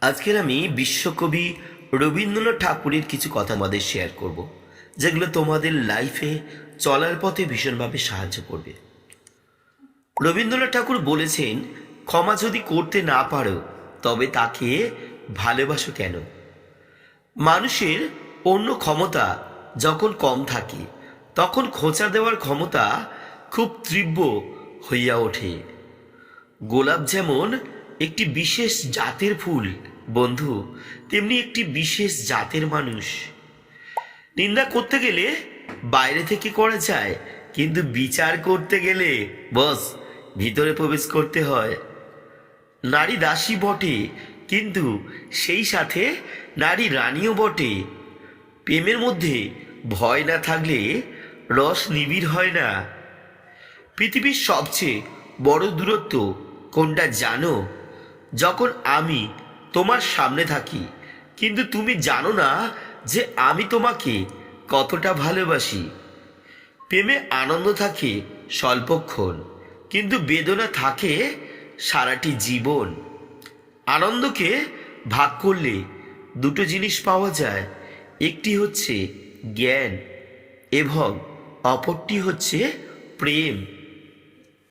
আজকের আমি বিশ্বকবি রবীন্দ্রনাথ ঠাকুরের কিছু কথা আমাদের শেয়ার করব, যেগুলো তোমাদের লাইফে চলার পথে ভীষণভাবে সাহায্য করবে। রবীন্দ্রনাথ ঠাকুর বলেছেন, ক্ষমা যদি করতে না পারো, তবে তাকে ভালোবাসো কেন? মানুষের অন্য ক্ষমতা যখন কম থাকে, তখন খোঁচা দেওয়ার ক্ষমতা খুব তীব্র হইয়া ওঠে। গোলাপ যেমন একটি বিশেষ জাতের ফুল, বন্ধু, তেমনি একটি বিশেষ জাতের মানুষ। নিন্দা করতে গেলে বাইরে থেকে করা যায়, কিন্তু বিচার করতে গেলে, বস, ভিতরে প্রবেশ করতে হয়। নারী দাসী বটে, কিন্তু সেই সাথে নারী রানীও বটে। প্রেমের মধ্যে ভয় না থাকলে রস নিবিড় হয় না। পৃথিবীর সবচেয়ে বড় দূরত্ব কোনটা জানো? যখন আমি তোমার সামনে থাকি, কিন্তু তুমি জানো না যে আমি তোমাকে কতটা ভালোবাসি। প্রেমে আনন্দ থাকে স্বল্পক্ষণ, কিন্তু বেদনা থাকে সারাটি জীবন। আনন্দকে ভাগ করলে দুটো জিনিস পাওয়া যায়, একটি হচ্ছে জ্ঞান এবং অপরটি হচ্ছে প্রেম।